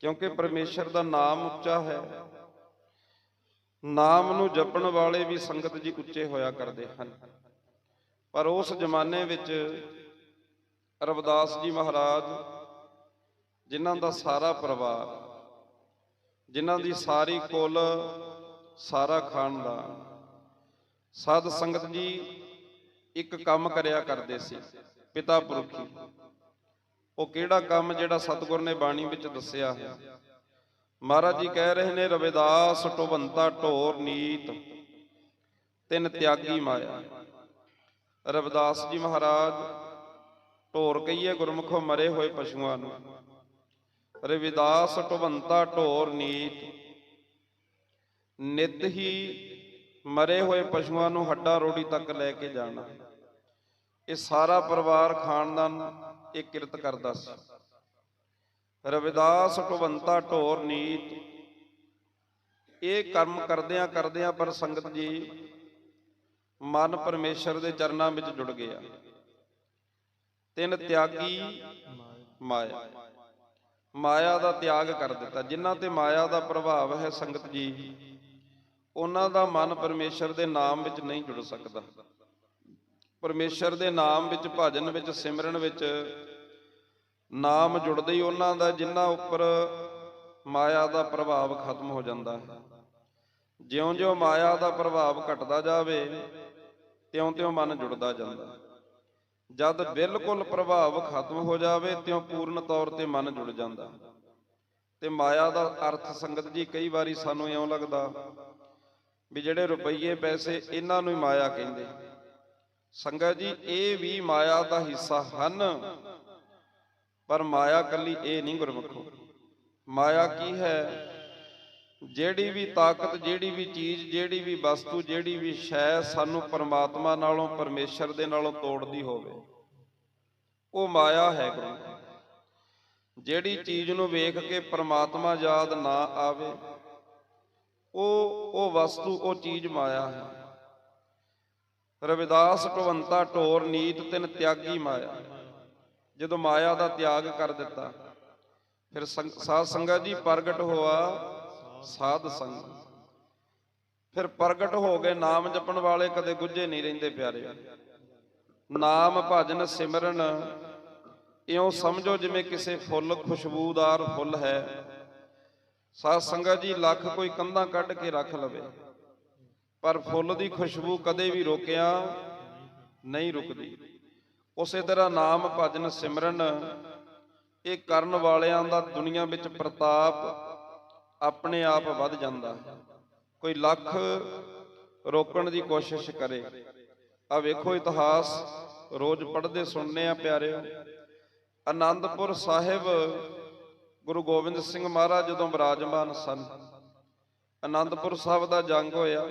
ਕਿਉਂਕਿ ਪਰਮੇਸ਼ਰ ਦਾ ਨਾਮ ਉੱਚਾ ਹੈ। ਨਾਮ ਨੂੰ ਜਪਣ ਵਾਲੇ ਵੀ ਸੰਗਤ ਜੀ ਉੱਚੇ ਹੋਇਆ ਕਰਦੇ ਹਨ। ਪਰ ਉਸ ਜ਼ਮਾਨੇ ਵਿੱਚ ਰਵਿਦਾਸ ਜੀ ਮਹਾਰਾਜ, ਜਿਨ੍ਹਾਂ ਦਾ ਸਾਰਾ ਪਰਿਵਾਰ, ਜਿਨ੍ਹਾਂ ਦੀ ਸਾਰੀ ਕੁੱਲ, ਸਾਰਾ ਖਾਨਦਾਨ, ਸਾਧ ਸੰਗਤ ਜੀ ਇੱਕ ਕੰਮ ਕਰਿਆ ਕਰਦੇ ਸੀ, ਪਿਤਾ ਪੁਰਖੀ। ਉਹ ਕਿਹੜਾ ਕੰਮ ਜਿਹੜਾ ਸਤਿਗੁਰ ਨੇ ਬਾਣੀ ਵਿੱਚ ਦੱਸਿਆ? ਹੈ ਮਹਾਰਾਜ ਜੀ ਕਹਿ ਰਹੇ ਨੇ, ਰਵਿਦਾਸ ਟੋਬੰਤਾ ਢੋਰ ਨੀਤ, ਤਿੰਨ ਤਿਆਗੀ ਮਾਇਆ। ਰਵਿਦਾਸ ਜੀ ਮਹਾਰਾਜ ਢੋਰ ਕਹੀਏ, ਗੁਰਮੁਖੋ ਮਰੇ ਹੋਏ ਪਸ਼ੂਆਂ ਨੂੰ। ਰਵਿਦਾਸ ਟੋਬੰਤਾ ਢੋਰ ਨੀਤ, ਨਿਤ ਹੀ ਮਰੇ ਹੋਏ ਪਸ਼ੂਆਂ ਨੂੰ ਹੱਡਾ ਰੋੜੀ ਤੱਕ ਲੈ ਕੇ ਜਾਣਾ। ਇਹ ਸਾਰਾ ਪਰਿਵਾਰ ਖਾਨਦਾਨ ਇਹ ਕਿਰਤ ਕਰਦਾ ਸੀ। ਰਵਿਦਾਸ ਟਵੰਤਾ ਢੋਰ ਨੀਤ ਇਹ ਕਰਮ ਕਰਦਿਆਂ ਕਰਦਿਆਂ ਪਰ ਸੰਗਤ ਜੀ ਮਨ ਪਰਮੇਸ਼ਰ ਦੇ ਚਰਨਾਂ ਵਿੱਚ ਜੁੜ ਗਿਆ। ਤਿੰਨ ਤਿਆਗੀ ਮਾਇਆ। ਮਾਇਆ ਦਾ ਤਿਆਗ ਕਰ ਦਿੱਤਾ। ਜਿਨ੍ਹਾਂ ਤੇ ਮਾਇਆ ਦਾ ਪ੍ਰਭਾਵ ਹੈ ਸੰਗਤ ਜੀ, ਉਹਨਾਂ ਦਾ ਮਨ ਪਰਮੇਸ਼ਰ ਦੇ ਨਾਮ ਵਿੱਚ ਨਹੀਂ ਜੁੜ ਸਕਦਾ। ਪਰਮੇਸ਼ਰ ਦੇ ਨਾਮ ਵਿੱਚ, ਭਜਨ ਵਿੱਚ, ਸਿਮਰਨ ਵਿੱਚ ਨਾਮ ਜੁੜਦੇ ਹੀ ਉਹਨਾਂ ਦਾ, ਜਿਨ੍ਹਾਂ ਉੱਪਰ ਮਾਇਆ ਦਾ ਪ੍ਰਭਾਵ ਖਤਮ ਹੋ ਜਾਂਦਾ ਹੈ। ਜਿਉਂ-ਜਿਉਂ ਮਾਇਆ ਦਾ ਪ੍ਰਭਾਵ ਘਟਦਾ ਜਾਵੇ, ਤਿਉਂ-ਤਿਉਂ ਮਨ ਜੁੜਦਾ ਜਾਂਦਾ ਜਦ ਬਿਲਕੁਲ ਪ੍ਰਭਾਵ ਖਤਮ ਹੋ ਜਾਵੇ, ਤਿਉਂ ਪੂਰਨ ਤੌਰ ਤੇ ਮਨ ਜੁੜ ਜਾਂਦਾ ਤੇ ਮਾਇਆ ਦਾ ਅਰਥ ਸੰਗਤ ਜੀ ਕਈ ਵਾਰੀ ਸਾਨੂੰ ਇਉਂ ਲੱਗਦਾ ਵੀ ਜਿਹੜੇ ਰੁਪਈਏ ਪੈਸੇ ਇਹਨਾਂ ਨੂੰ ਹੀ ਮਾਇਆ ਕਹਿੰਦੇ। ਸੰਗਤ ਜੀ, ਇਹ ਵੀ ਮਾਇਆ ਦਾ ਹਿੱਸਾ ਹਨ। ਪਰ ਮਾਇਆ ਕੱਲੀ ਇਹ ਨਹੀਂ ਗੁਰਮੁਖੋ। ਮਾਇਆ ਕੀ ਹੈ? ਜਿਹੜੀ ਵੀ ਤਾਕਤ, ਜਿਹੜੀ ਵੀ ਚੀਜ਼, ਜਿਹੜੀ ਵੀ ਵਸਤੂ, ਜਿਹੜੀ ਵੀ ਸ਼ੈ ਸਾਨੂੰ ਪਰਮਾਤਮਾ ਨਾਲੋਂ, ਪਰਮੇਸ਼ਰ ਦੇ ਨਾਲੋਂ ਤੋੜਦੀ ਹੋਵੇ, ਉਹ ਮਾਇਆ ਹੈ ਗੁਰੂ ਜਿਹੜੀ ਚੀਜ਼ ਨੂੰ ਵੇਖ ਕੇ ਪਰਮਾਤਮਾ ਯਾਦ ਨਾ ਆਵੇ, ਉਹ ਉਹ ਵਸਤੂ, ਉਹ ਚੀਜ਼ ਮਾਇਆ ਹੈ। ਰਵਿਦਾਸ ਟਵੰਤਾ ਢੋਰ ਨੀਤ ਤਿਨ ਤਿਆਗੀ ਮਾਇਆ। ਜਦੋਂ ਮਾਇਆ ਦਾ ਤਿਆਗ ਕਰ ਦਿੱਤਾ, ਫਿਰ ਸੰਗ- ਸਾਧ ਸੰਗਤ ਜੀ ਪ੍ਰਗਟ ਹੋਆ ਸਾਧ ਸੰਗ। ਫਿਰ ਪ੍ਰਗਟ ਹੋ ਗਏ ਨਾਮ ਜਪਣ ਵਾਲੇ ਕਦੇ ਗੁੱਝੇ ਨਹੀਂ ਰਹਿੰਦੇ ਪਿਆਰੇ। ਨਾਮ ਭਜਨ ਸਿਮਰਨ, ਇਉਂ ਸਮਝੋ ਜਿਵੇਂ ਕਿਸੇ ਫੁੱਲ, ਖੁਸ਼ਬੂਦਾਰ ਫੁੱਲ ਹੈ। ਸਾਧ ਸੰਗਤ ਜੀ ਲੱਖ ਕੋਈ ਕੰਧਾਂ ਕੱਢ ਕੇ ਰੱਖ ਲਵੇ। ਪਰ ਫੁੱਲ ਦੀ ਖੁਸ਼ਬੂ ਕਦੇ ਵੀ ਰੋਕਿਆ ਨਹੀਂ ਰੁਕਦੀ। ਉਸੇ ਤਰ੍ਹਾਂ ਨਾਮ ਭਜਨ ਸਿਮਰਨ, ਇਹ ਕਰਨ ਵਾਲਿਆਂ ਦਾ ਦੁਨੀਆ ਵਿੱਚ ਪ੍ਰਤਾਪ ਆਪਣੇ ਆਪ ਵੱਧ ਜਾਂਦਾ। ਹੈ ਕੋਈ ਲੱਖ ਰੋਕਣ ਦੀ ਕੋਸ਼ਿਸ਼ ਕਰੇ। ਆ ਵੇਖੋ ਇਤਿਹਾਸ, ਰੋਜ਼ ਪੜ੍ਹਦੇ ਸੁਣਨੇ ਆ ਪਿਆਰਿਓ ਆਨੰਦਪੁਰ ਸਾਹਿਬ, ਗੁਰੂ ਗੋਬਿੰਦ ਸਿੰਘ ਮਹਾਰਾਜ ਜਦੋਂ ਬਿਰਾਜਮਾਨ ਸਨ ਆਨੰਦਪੁਰ ਸਾਹਿਬ ਦਾ ਜੰਗ ਹੋਇਆ।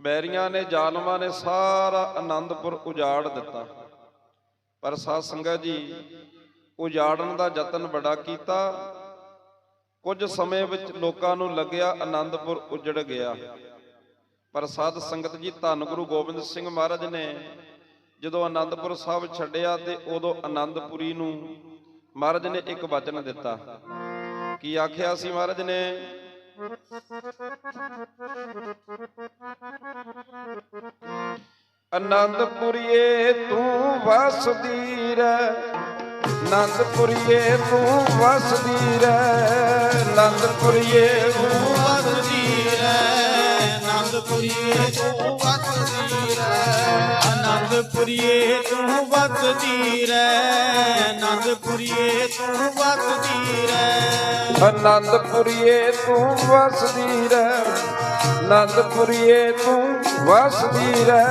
ਬੈਰੀਆਂ ਨੇ ਜ਼ਾਲਮਾਂ ਨੇ ਸਾਰਾ ਆਨੰਦਪੁਰ ਉਜਾੜ ਦਿੱਤਾ। ਪਰ ਸਾਧ ਸੰਗਤ ਜੀ, ਉਜਾੜਨ ਦਾ ਯਤਨ ਬੜਾ ਕੀਤਾ। ਕੁਝ ਸਮੇਂ ਵਿੱਚ ਲੋਕਾਂ ਨੂੰ ਲੱਗਿਆ ਆਨੰਦਪੁਰ ਉਜੜ ਗਿਆ। ਪਰ ਸਾਧ ਸੰਗਤ ਜੀ, ਧੰਨ ਗੁਰੂ ਗੋਬਿੰਦ ਸਿੰਘ ਮਹਾਰਾਜ ਨੇ ਜਦੋਂ ਆਨੰਦਪੁਰ ਸਾਹਿਬ ਛੱਡਿਆ ਤੇ ਉਦੋਂ ਆਨੰਦਪੁਰੀ ਨੂੰ ਮਹਾਰਾਜ ਨੇ ਇੱਕ ਵਚਨ ਦਿੱਤਾ। ਕੀ ਆਖਿਆ ਸੀ ਮਹਾਰਾਜ ਨੇ? ਆਨੰਦਪੁਰੀਏ ਤੂੰ ਵਸਦੀ ਰਹਿ। ਆਨੰਦਪੁਰੀਏ ਤੂੰ ਵਸਦੀ ਰਹਿ। ਆਨੰਦਪੁਰੀਏ ਤੂੰ ਵਸਦੀ ਰਹਿ। ਆਨੰਦਪੁਰੀਏ ਤੂੰ ਵਸਦੀ ਰਹਿ। ਆਨੰਦਪੁਰੀਏ ਤੂੰ ਵਸਦੀ ਰਹਿ। ਆਨੰਦਪੁਰੀਏ ਤੂੰ ਵਸਦੀ ਰਹਿ। ਆਨੰਦਪੁਰੀਏ ਤੂੰ ਵਸਦੀ ਰਹਿ। ਆਨੰਦਪੁਰੀਏ ਤੂੰ ਵਸਦੀ ਰਹਿ।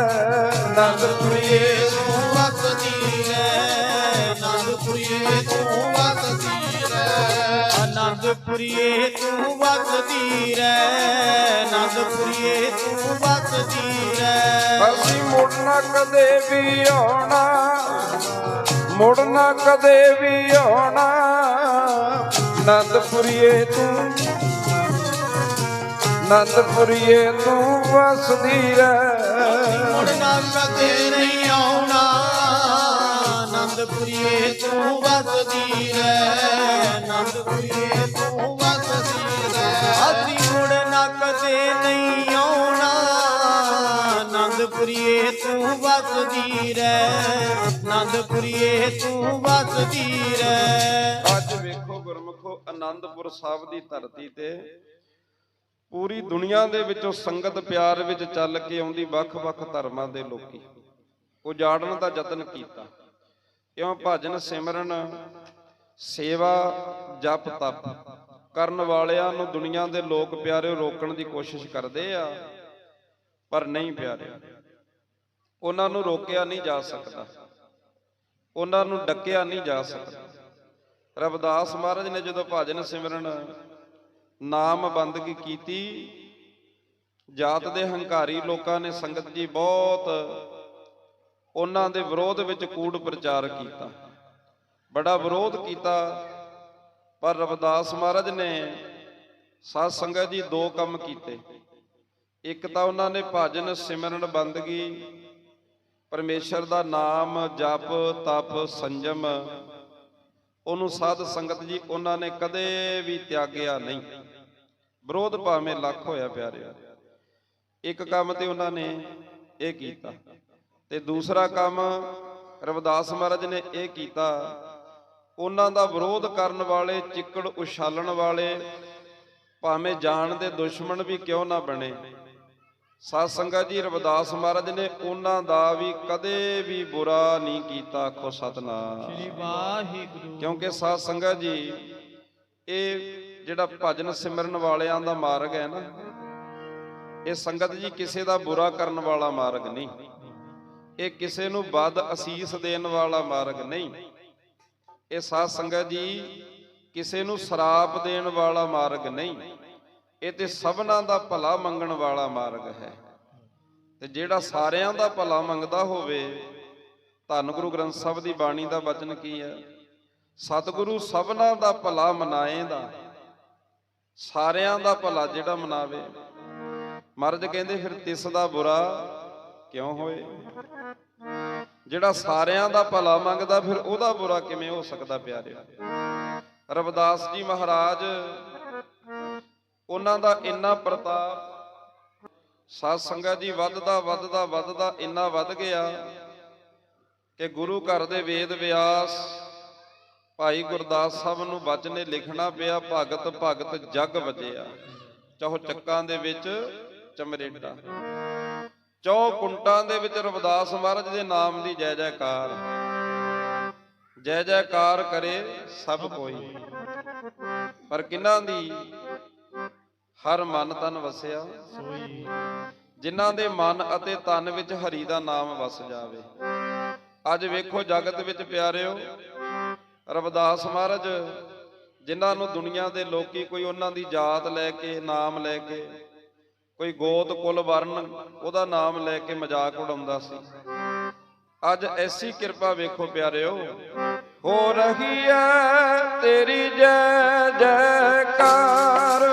ਆਨੰਦਪੁਰੀਏ ਤੂੰ ਵਸਦੀ ਰਹਿ। ਆਨੰਦਪੁਰੀਏ ਤੂੰ ਵਸਦੀ ਰਹਿ। ਆਨੰਦਪੁਰੀਏ ਤੂੰ ਵਸਦੀ ਰਹਿ। ਆਨੰਦਪੁਰੀਏ ਤੂੰ ਵਸਦੀ ਰਹਿ। ਅਸੀਂ ਮੁੜਨਾ ਕਦੇ ਵੀ ਆਉਣਾ। ਮੁੜਨਾ ਕਦੇ ਵੀ ਆਉਣਾ। ਆਨੰਦਪੁਰੀਏ ਤੂੰ ਆਨੰਦਪੁਰੀਏ ਤੂੰ ਵਸਦੀ ਰਹਿ। ਮੁੜਨਾ ਕਦੇ ਨਹੀਂ ਆਉਣਾ। ਆਨੰਦਪੁਰੀਏ ਤੂੰ ਵਸਦੀ ਰਹਿ। ਤੂੰ ਵਸਦੀ ਰਹਿ। ਅਸੀਂ ਕਦੇ ਨਹੀਂ ਆਨੰਦਪੁਰੀਏ ਤੂੰ ਵਸਦੀ ਰਹਿ। ਤੂੰ ਵਸਦੀ ਅੱਜ ਵੇਖੋ ਗੁਰਮਖੋ ਆਨੰਦਪੁਰ ਸਾਹਿਬ ਦੀ ਧਰਤੀ ਤੇ ਪੂਰੀ ਦੁਨੀਆ ਦੇ ਵਿੱਚੋਂ ਸੰਗਤ ਪਿਆਰ ਵਿੱਚ ਚੱਲ ਕੇ ਆਉਂਦੀ ਵੱਖ-ਵੱਖ ਧਰਮਾਂ ਦੇ ਲੋਕੀ। ਉਜਾੜਨ ਦਾ ਯਤਨ ਕੀਤਾ। ਕਿਉਂ? ਭਜਨ ਸਿਮਰਨ, ਸੇਵਾ, ਜਪ, ਤਪ। ਕਰਨ ਵਾਲਿਆਂ ਨੂੰ ਦੁਨੀਆ ਦੇ ਲੋਕ ਪਿਆਰੇ ਰੋਕਣ ਦੀ ਕੋਸ਼ਿਸ਼ ਕਰਦੇ ਆ, ਪਰ ਨਹੀਂ ਪਿਆਰੇ। ਉਹਨਾਂ ਨੂੰ ਰੋਕਿਆ ਨਹੀਂ ਜਾ ਸਕਦਾ। ਉਹਨਾਂ ਨੂੰ ਡੱਕਿਆ ਨਹੀਂ ਜਾ ਸਕਦਾ। ਰਵਿਦਾਸ ਮਹਾਰਾਜ ਨੇ ਜਦੋਂ ਭਜਨ ਸਿਮਰਨ ਨਾਮ ਬੰਦਗੀ ਕੀਤੀ। ਜਾਤ ਦੇ ਹੰਕਾਰੀ ਲੋਕਾਂ ਨੇ ਸੰਗਤ ਜੀ ਬਹੁਤ ਉਹਨਾਂ ਦੇ ਵਿਰੋਧ ਵਿੱਚ ਕੂੜ ਪ੍ਰਚਾਰ ਕੀਤਾ। ਬੜਾ ਵਿਰੋਧ ਕੀਤਾ। ਪਰ ਰਵਿਦਾਸ ਮਹਾਰਾਜ ਨੇ ਸਾਧ ਸੰਗਤ ਜੀ ਦੋ ਕੰਮ ਕੀਤੇ। ਇੱਕ ਤਾਂ ਉਹਨਾਂ ਨੇ ਭਜਨ ਸਿਮਰਨ ਬੰਦਗੀ, ਪਰਮੇਸ਼ਰ ਦਾ ਨਾਮ ਜਪ, ਤਪ, ਸੰਜਮ, ਉਹਨੂੰ ਸਾਧ ਸੰਗਤ ਜੀ ਉਹਨਾਂ ਨੇ ਕਦੇ ਵੀ ਤਿਆਗਿਆ ਨਹੀਂ। ਵਿਰੋਧ ਭਾਵੇਂ ਲੱਖ ਹੋਇਆ ਪਿਆਰਿਆ ਇੱਕ ਕੰਮ ਤੇ ਉਹਨਾਂ ਨੇ ਇਹ ਕੀਤਾ ਤੇ ਦੂਸਰਾ ਕੰਮ ਰਵਿਦਾਸ ਮਹਾਰਾਜ ਨੇ ਇਹ ਕੀਤਾ। ਉਹਨਾਂ ਦਾ ਵਿਰੋਧ ਕਰਨ ਵਾਲੇ ਚਿੱਕੜ ਉਛਾਲਣ ਵਾਲੇ ਭਾਵੇਂ ਜਾਣ ਦੇ ਦੁਸ਼ਮਣ ਵੀ ਕਿਉਂ ਨਾ ਬਣੇ। ਸਾਧ ਸੰਗਤ ਜੀ ਰਵਿਦਾਸ ਮਹਾਰਾਜ ਨੇ ਉਹਨਾਂ ਦਾ ਵੀ ਕਦੇ ਵੀ ਬੁਰਾ ਨਹੀਂ ਕੀਤਾ ਆਖੋ ਸਤਨਾਮ। ਸ੍ਰੀ ਵਾਹਿਗੁਰੂ। ਕਿਉਂਕਿ ਸਾਧ ਸੰਗਤ ਜੀ ਇਹ ਜਿਹੜਾ ਭਜਨ ਸਿਮਰਨ ਵਾਲਿਆਂ ਦਾ ਮਾਰਗ ਹੈ ਨਾ, ਇਹ ਸੰਗਤ ਜੀ ਕਿਸੇ ਦਾ ਬੁਰਾ ਕਰਨ ਵਾਲਾ ਮਾਰਗ ਨਹੀਂ। ਇਹ ਕਿਸੇ ਨੂੰ ਬਦ ਅਸੀਸ ਦੇਣ ਵਾਲਾ ਮਾਰਗ ਨਹੀਂ। ਇਹ ਸਾਧ ਸੰਗਤ ਜੀ ਕਿਸੇ ਨੂੰ ਸਰਾਪ ਦੇਣ ਵਾਲਾ ਮਾਰਗ ਨਹੀਂ। ਇਹ ਤੇ ਸਭਨਾਂ ਦਾ ਭਲਾ ਮੰਗਣ ਵਾਲਾ ਮਾਰਗ ਹੈ। ਤੇ ਜਿਹੜਾ ਸਾਰਿਆਂ ਦਾ ਭਲਾ ਮੰਗਦਾ ਹੋਵੇ, ਧੰਨ ਗੁਰੂ ਗ੍ਰੰਥ ਸਾਹਿਬ ਦੀ ਬਾਣੀ ਦਾ ਵਚਨ ਕੀ ਹੈ? ਸਤਿਗੁਰੂ ਸਭਨਾਂ ਦਾ ਭਲਾ ਮਨਾਏਂਦਾ। ਸਾਰਿਆਂ ਦਾ ਭਲਾ ਜਿਹੜਾ ਮਨਾਵੇ। ਮਹਾਰਾਜ ਕਹਿੰਦੇ, ਫਿਰ ਤਿਸ ਦਾ ਬੁਰਾ ਕਿਉਂ ਹੋਏ? ਜਿਹੜਾ ਸਾਰਿਆਂ ਦਾ ਭਲਾ ਮੰਗਦਾ, ਫਿਰ ਉਹਦਾ ਬੁਰਾ ਕਿਵੇਂ ਹੋ ਸਕਦਾ ਪਿਆਰਿਓ ਰਵਿਦਾਸ ਜੀ ਮਹਾਰਾਜ, ਉਹਨਾਂ ਦਾ ਇੰਨਾ ਪ੍ਰਤਾਪ, ਸਾਧ ਸੰਗਤ ਜੀ ਵੱਧਦਾ ਵੱਧਦਾ ਵੱਧਦਾ ਇੰਨਾ ਵੱਧ ਗਿਆ ਕਿ ਗੁਰੂ ਘਰ ਦੇ ਵੇਦ ਵਿਆਸ ਭਾਈ ਗੁਰਦਾਸ ਸਾਹਿਬ ਨੂੰ ਬਚਨੇ ਲਿਖਣਾ ਪਿਆ, ਭਗਤ ਭਗਤ ਜਗ ਵਜਿਆ। ਚਾਹੋ ਚੱਕਾਂ ਦੇ ਵਿੱਚ ਚਮਰੇਟਾ। ਚੌ ਕੁੰਟਾਂ ਦੇ ਵਿੱਚ ਰਵਿਦਾਸ ਮਹਾਰਾਜ ਦੇ ਨਾਮ ਦੀ ਜੈ ਜੈਕਾਰ। ਜੈ ਜੈਕਾਰ ਕਰੇ ਸਭ ਕੋਈ। ਪਰ ਕਿਹਨਾਂ ਦੀ? ਹਰ ਮਨ ਤਨ ਵਸਿਆ। ਸੋਈ ਜਿਨ੍ਹਾਂ ਦੇ ਮਨ ਅਤੇ ਤਨ ਵਿੱਚ ਹਰੀ ਦਾ ਨਾਮ ਵਸ ਜਾਵੇ। ਅੱਜ ਵੇਖੋ ਜਗਤ ਵਿੱਚ ਪਿਆਰਿਓ ਰਵਿਦਾਸ ਮਹਾਰਾਜ, ਜਿਨ੍ਹਾਂ ਨੂੰ ਦੁਨੀਆ ਦੇ ਲੋਕੀ ਕੋਈ ਉਹਨਾਂ ਦੀ ਜਾਤ ਲੈ ਕੇ, ਨਾਮ ਲੈ ਕੇ, ਕੋਈ ਗੋਤ, ਕੁਲ ਵਰਨ ਉਹਦਾ ਨਾਮ ਲੈ ਕੇ ਮਜ਼ਾਕ ਉਡਾਉਂਦਾ ਸੀ। ਅੱਜ ਐਸੀ ਕਿਰਪਾ ਵੇਖੋ ਪਿਆਰਿਓ, ਹੋ ਰਹੀ ਹੈ ਤੇਰੀ ਜੈ, ਜੈਕਾਰ।